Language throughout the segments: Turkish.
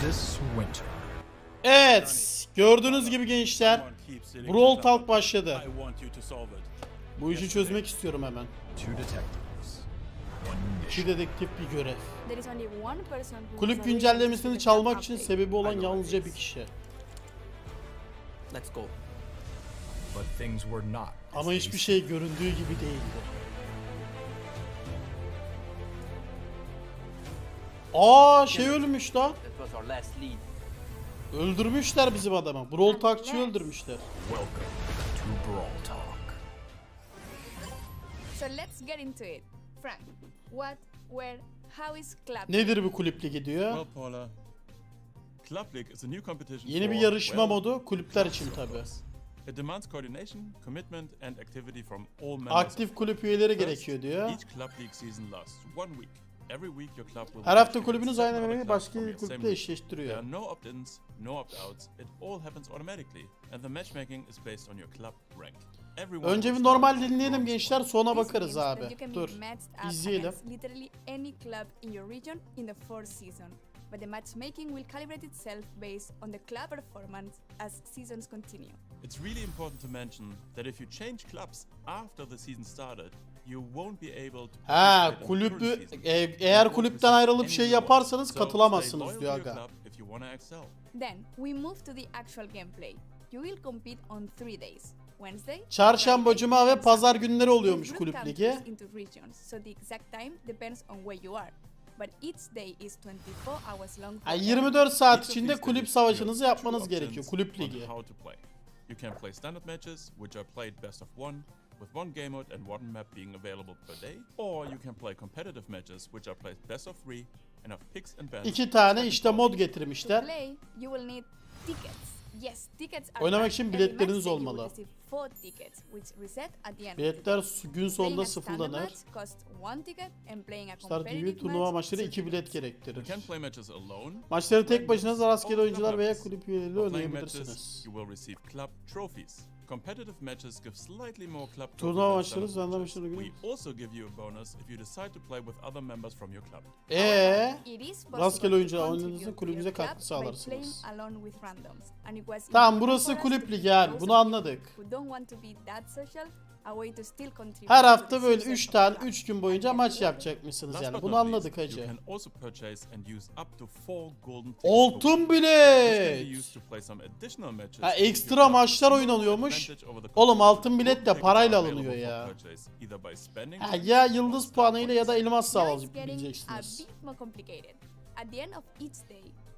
this winter. Evet. Gördüğünüz gibi gençler. Brawl. Talk başladı. I want you to solve it. Bu işi çözmek istiyorum hemen. Two detectives. One İki dedektif bir görev. There is only one person who Kulüp güncellemesini çalmak için sebebi olan yalnızca it bir is. kişi. Ama hiçbir şey göründüğü gibi değildi. Aa şey ölmüş lead. Öldürmüşler bizim adamı. Brawl Talkçıyı öldürmüşler. So let's get into it. Frank, what, where, how is club? Nedir bu kulüp ligi diyor. Well, Paula, Club League is a new competition Yeni bir yarışma well, modu kulüpler için tabi. It demands coordination, commitment and activity from all members. Aktif kulüp üyeleri First, gerekiyor diyor. Each Club League season lasts one week. Her hafta kulübünüz aynı clubs başka bir kulüple league. There eşleştiriyor. are no opt-ins, no opt-outs. It all happens automatically, and the matchmaking is based on your club rank. Everyone Önce bir normal dinleyelim gençler sonra bakarız abi. you can be Dur. İzleyelim. against literally any club in your region in the fourth season. But the matchmaking will calibrate itself based on the club performance as seasons continue. It's really important to mention that if you change clubs after the season started, Ha season. e- You eğer kulüpten ayrılıp şey yaparsanız katılamazsınız diyor aga. Then we move to the actual gameplay. You will compete on three days. Wednesday, Çarşamba, Friday, cuma ve and pazar günleri oluyormuş kulüp ligi. countries into regions, so the exact time depends on where you are. But each day is 24 hours long. Ha, for 24 saat içinde kulüp savaşınızı yapmanız gerekiyor. Kulüp on ligi. You can play standard matches, which are played best of one, with one game mode and one map being available per day, or you can play competitive matches, which are played best of three and have picks and bans. İki tane işte mod To getirmişler. play, you will need tickets. Yes, tickets are Oynamak için biletleriniz olmalı. receive four tickets, which reset at the end of the Biletler gün Playing sonunda sıfırlanır. match costs one ticket and playing a Star TV competitive turnuva match, maçları two 2 bilet tickets. You gerektirir. can play matches alone. Maçları tek başınıza rastgele oyuncular veya kulüp matches, oynayabilirsiniz. Competitive matches give slightly more club Turnuva than maçları, maçları We also give you a bonus if you decide to play with other members from your club. İs Rastgele contribute oynadığınızda club katkı sağlarsınız. playing alone with randoms. And it was Tamam burası kulüp ligi abi bunu anladık. Her hafta böyle success 3 of tane the club. 3 gün boyunca maç yapacakmışsınız yani. Bunu anladık hacı. Altın bilet. Ha, ekstra maçlar oynanıyormuş. Oğlum altın bilet de parayla alınıyor ya. Ha, ya yıldız puanıyla ya da elmas sağlayabileceksiniz.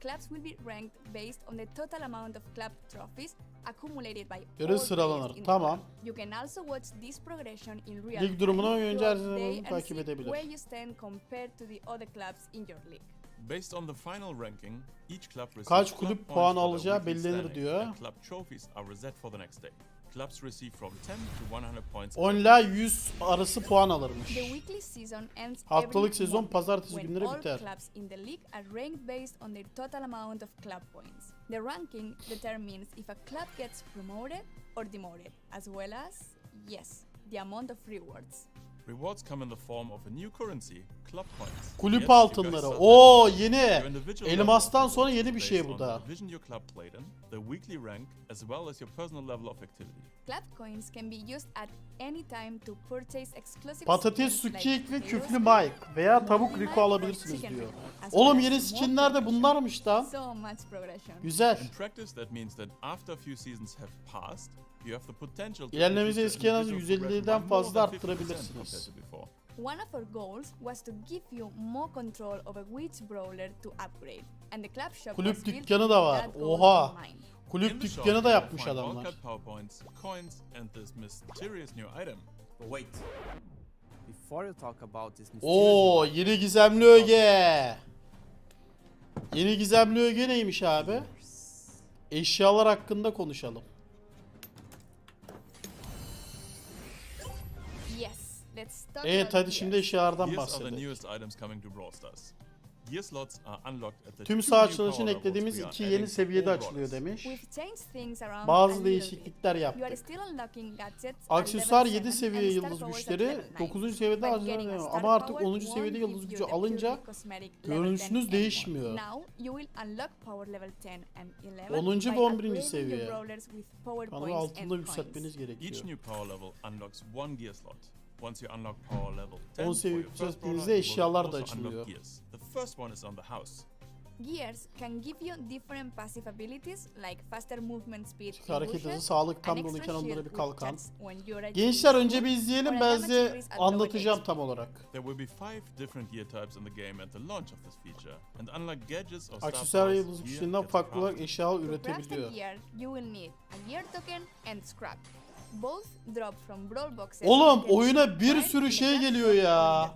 Clubs will be ranked based on the total amount of club trophies accumulated by Göre all sıralanır. Tamam. You can also watch this progression in real Lig durumuna time oyuncu her zaman takip see edebilir. Where you stand compared to the other clubs in your league. Based on the final ranking, each club receives Kaç kulüp points puan alacağı belirlenir diyor. Club trophies are reset for the next day. Clubs receive from 10 to 100 points. 10 ila 100 arası puan alırmış. The weekly season ends Haftalık every sezon Monday, pazartesi when günleri all biter. clubs in the league are ranked based on their total amount of club points. The ranking determines if a club gets promoted or demoted, as well as, yes, the amount of rewards. Rewards come in the form of a new currency, club points. Kulüp altınları. Oo yeni. Elmastan sonra yeni bir şey bu da. Division your club played in, the weekly rank, as well as your personal level of activity. Club coins can be used at any time to purchase exclusive Patates, sukiyek ve küflü Mike veya tavuk Rico alabilirsiniz diyor. Oğlum yeni skinler de bunlarmış progression. Güzel. In practice, that means that after a few seasons have passed, you have the potential to İlerlemenizi increase eski en az your individual 150'den progression by fazla more than 50% arttırabilirsiniz. Compared to before. One of our goals was to give you more control over which brawler to upgrade. And the club shop Kulüp was built dükkanı da with var. that goal Oha. in mind. In Kulüp the shop, dükkanı da yapmış find adamlar. wildcard powerpoints, coins, and this mysterious new item. But wait. Before you talk about this mysterious Oo yeni gizemli öge. Yeni gizemli öge neymiş abi? Eşyalar hakkında konuşalım. Evet hadi şimdi eşyalardan bahsedelim. Tüm sağ açılışın eklediğimiz iki yeni seviyede açılıyor demiş. Bazı değişiklikler yaptık. Aksesuar level 7 seven seviye yıldız güçleri level nine. 9. seviyede But getting a harcanıyor star ama artık power 10. won't seviyede yıldız gücü alınca purely cosmetic level 10 görünüşünüz değişmiyor. Now you will unlock power level 10 and 11 10. by ve 11. upgrading your seviye. points altında yükseltmeniz gerekiyor. Once you unlock power level 10 10 for seviye yükselttiğinizde brawler, you will eşyalar da açılıyor. gears. The first one is on the house. Gears can give you different passive abilities like faster movement speed in Hareket hızı, sağlık tam doluyken onlara shield bir kalkan. charges when you're at Gençler önce bir izleyelim ben size anlatacağım tam olarak. There will be five different gear types in the game at the launch of this feature, and unlike gadgets or Aksesuar yıldız güçlerinden farklı olarak eşya To craft a üretebiliyor. gear, you will need a gear token and scrap. Both drop from brawl boxes. Oğlum oyuna bir sürü şey geliyor ya.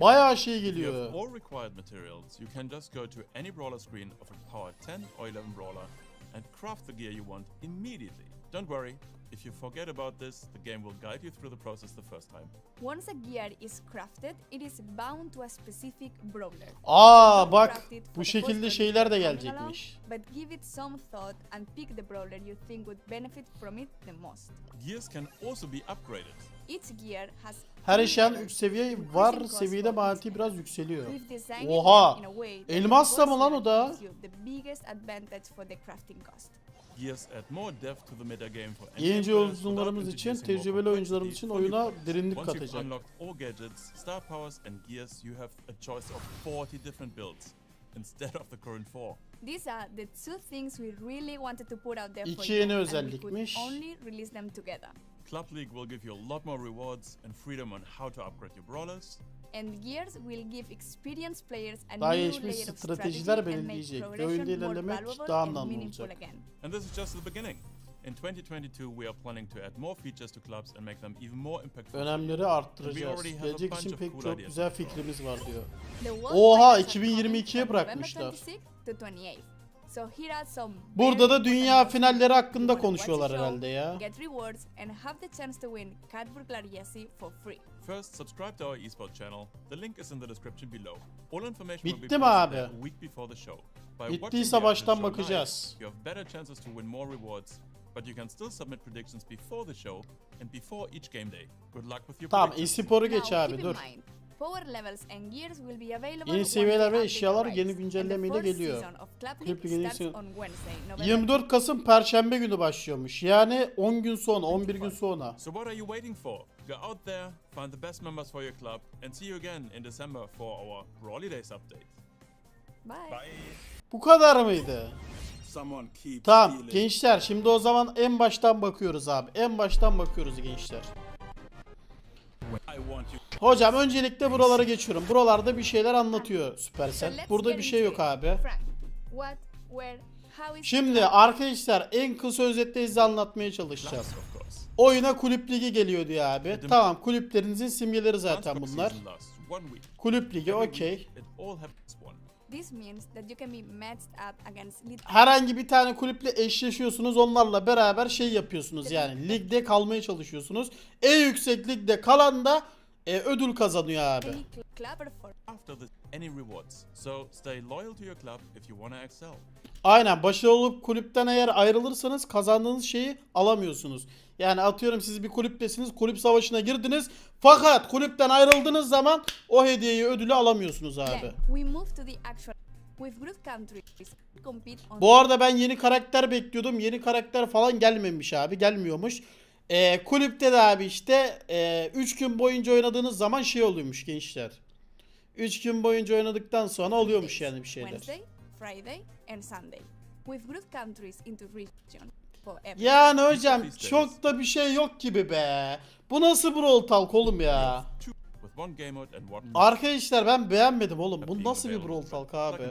Bayağı şey geliyor. all required materials, you can just go to any brawler screen of a power 10 or 11 brawler and craft the gear you want immediately. Don't worry, if you forget about this, the game will guide you through the process the first time. Once a gear is crafted, it is bound to a specific brawler. Aa bak bu şekilde şeyler de gelecekmiş. But give it some thought and pick the brawler you think would benefit from it the most. Gears can also be upgraded. Each gear has Her levels, 3 seviye var seviyede each biraz yükseliyor. Oha! Elmasla mı lan o da? Gives you the biggest advantage for the crafting cost. Gears add more depth to the meta game for any Yayıncı players without oyuncularımız için, introducing more tecrübeli oyuncularımız complexity için for new oyuna players. derinlik Once you've katacak. unlocked all gadgets, star powers, and gears, you have a choice of 40 different builds instead of the current four. These are the two things we really wanted to put out there for İki you, yeni and we could özellikmiş. only release them together. Club League will give you a lot more rewards and freedom on how to upgrade your brawlers. And Gears will give experienced players a Daha new gelişmiş layer of stratejiler strategy and make belirleyecek ve progression oyunda more ilerlemek valuable daha and anlamlı meaningful olacak. again. And this is just the beginning. In 2022, we are planning to add more features to clubs and make them even more impactful. Önemleri arttıracağız. already have a Gelecek bunch için of pek cool çok ideas güzel fikrimiz var diyor. The World Oha, Finals are coming 2022'ye from November bırakmışlar. 26 to 28. So here are some Burada da dünya finalleri hakkında konuşuyorlar herhalde ya. Get rewards and have the chance to win Cat Burglar Yesi for free. First, subscribe to our esports channel. The link is in the description below. All information will be posted a week before the show. By watching Bittiyse baştan bakacağız. You have better chances to win more rewards, but you can still submit predictions before the show and before each game day. Good luck with your Tamam predictions. e-sporu Now, geç keep abi in dur. Power levels and gears will be available Yeni seviyeler the ve eşyalar yeni güncellemeyle first geliyor. Wednesday, November 24 Kasım Perşembe günü başlıyormuş. Yani 10 gün sonra, 11 gün sonra. So what are you waiting for? Go out there, find the best members for your club, and see you again in December for our Brawly Days update. Bye. Bu kadar mıydı? Tamam gençler şimdi o zaman en baştan bakıyoruz abi. En baştan bakıyoruz gençler. Hocam öncelikle buralara geçiyorum. Buralarda bir şeyler anlatıyor Supercell. Burada bir şey yok abi. Şimdi arkadaşlar en kısa özetle size anlatmaya course. Oyuna kulüp ligi geliyor diyor abi. Tamam kulüplerinizin simgeleri zaten bunlar. Kulüp ligi okey. This means that you can be matched up against lead Herhangi bir tane kulüple eşleşiyorsunuz. Onlarla beraber şey yapıyorsunuz yani. Ligde kalmaya çalışıyorsunuz. En yüksek ligde kalan da e, ödül kazanıyor abi. After this, any rewards. So stay loyal to your club if you want to excel. Aynen başarılı olup kulüpten eğer ayrılırsanız kazandığınız şeyi alamıyorsunuz. Yani atıyorum siz bir kulüptesiniz, kulüp savaşına girdiniz fakat kulüpten ayrıldığınız zaman o hediyeyi ödülü alamıyorsunuz abi. Bu arada ben yeni karakter bekliyordum. Yeni karakter falan gelmemiş abi. Gelmiyormuş. Ee, kulüpte de abi işte 3 gün boyunca oynadığınız zaman şey oluyormuş gençler. 3 gün boyunca oynadıktan sonra oluyormuş yani bir şeyler. Wednesday, Friday, and Sunday. With group countries into region for every Yani hocam çok da bir şey yok gibi be. Bu nasıl Brawl Talk oğlum ya? Arkadaşlar ben beğenmedim oğlum. Bu nasıl bir Brawl Talk abi?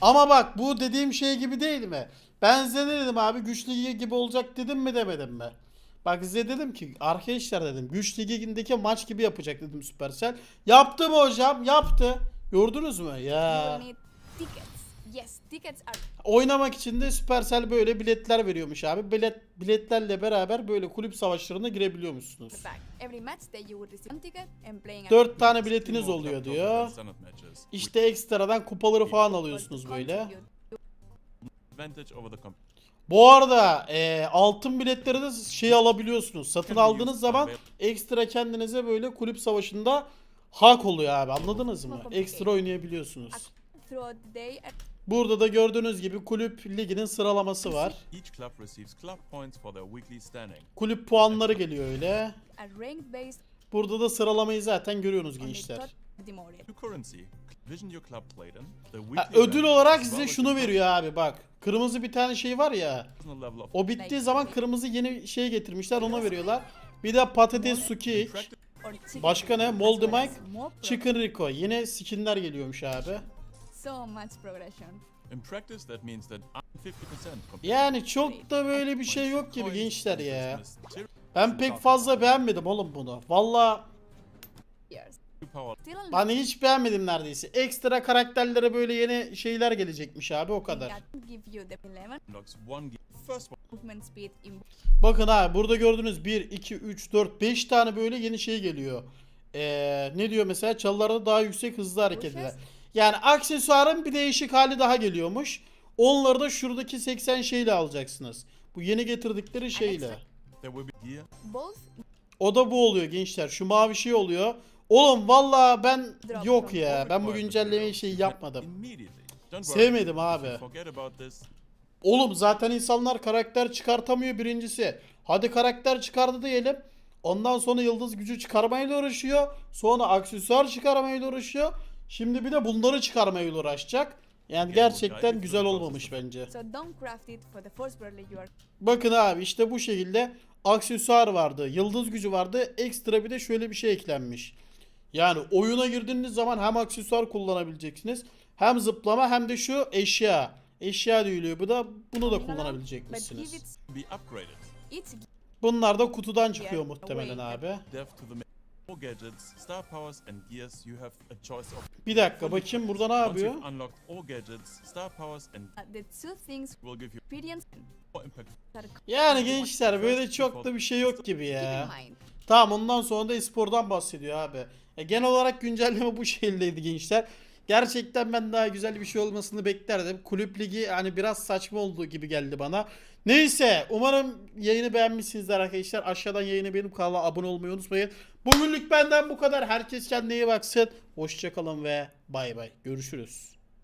Ama bak bu dediğim şey gibi değil mi? Ben size ne dedim abi güç ligi gibi olacak dedim mi demedim mi? Bak size dedim ki arkadaşlar dedim güç ligindeki maç gibi yapacak dedim Supercell. Yaptı mı hocam? Yaptı. Gördünüz mü? Ya. Oynamak için de Supercell böyle biletler veriyormuş abi. Bilet biletlerle beraber böyle kulüp savaşlarına girebiliyormuşsunuz. back. Every match day you will receive one ticket and playing a 4 tane biletiniz oluyor diyor. İşte ekstradan kupaları falan alıyorsunuz böyle. Advantage over the Bu arada e, altın biletleri de şey alabiliyorsunuz. Satın aldığınız zaman ekstra kendinize böyle kulüp savaşında hak oluyor abi anladınız mı? Ekstra oynayabiliyorsunuz. Burada da gördüğünüz gibi kulüp liginin sıralaması var. Kulüp puanları geliyor öyle. Burada da sıralamayı zaten görüyorsunuz gençler. Ha, ödül olarak size şunu veriyor abi bak. Kırmızı bir tane şey var ya. O bittiği zaman kırmızı yeni şey getirmişler ona veriyorlar. Bir de patates su cake. practice. Or chicken Başka ne? Moldy Mike, Chicken Rico. Yine skinler geliyormuş abi. So much progression. In practice, that means that I'm 50% compared Yani çok da böyle bir şey yok gibi gençler ya. Ben pek fazla beğenmedim oğlum bunu. Valla hani hiç beğenmedim neredeyse. Ekstra karakterlere böyle yeni şeyler gelecekmiş abi o kadar. that give you the 11 unlocks one gear. First one. movement speed in Bakın abi burada gördüğünüz 1, 2, 3, 4, 5 tane böyle yeni şey geliyor. Ee, ne diyor mesela çalılarda daha yüksek hızlı hareket eder. Yani aksesuarın bir değişik hali daha geliyormuş. Onları da şuradaki 80 şeyle alacaksınız. Bu yeni getirdikleri şeyle. O da bu oluyor gençler. Şu mavi şey oluyor. Oğlum valla ben yok ya. Ben bu şey you can yapmadım. Sevmedim abi. Oğlum zaten insanlar karakter çıkartamıyor birincisi. Hadi karakter çıkardı diyelim. Ondan sonra yıldız gücü çıkarmayla uğraşıyor. Sonra aksesuar çıkarmayla uğraşıyor. Şimdi bir de bunları çıkarmayla uğraşacak. Yani gerçekten güzel olmamış bence. Bakın abi işte bu şekilde aksesuar vardı. Yıldız gücü vardı. Ekstra bir de şöyle bir şey eklenmiş. Yani oyuna girdiğiniz zaman hem aksesuar kullanabileceksiniz. Hem zıplama hem de şu eşya. Eşya diyiliyor. Bu da bunu da kullanabilecekmişsiniz. Bunlar da kutudan çıkıyor muhtemelen abi. Bir dakika bakayım burada ne yapıyor? Yani gençler böyle çok da bir şey yok gibi ya. Tamam ondan sonra da espordan bahsediyor abi. E, genel olarak güncelleme bu şekildeydi gençler. Gerçekten ben daha güzel bir şey olmasını beklerdim. Kulüp ligi hani biraz saçma olduğu gibi geldi bana. Neyse umarım yayını beğenmişsinizdir arkadaşlar. Aşağıdan yayını benim kanala abone olmayı unutmayın. Bugünlük benden bu kadar. Herkes kendine iyi baksın. Hoşçakalın ve bay bay. Görüşürüz.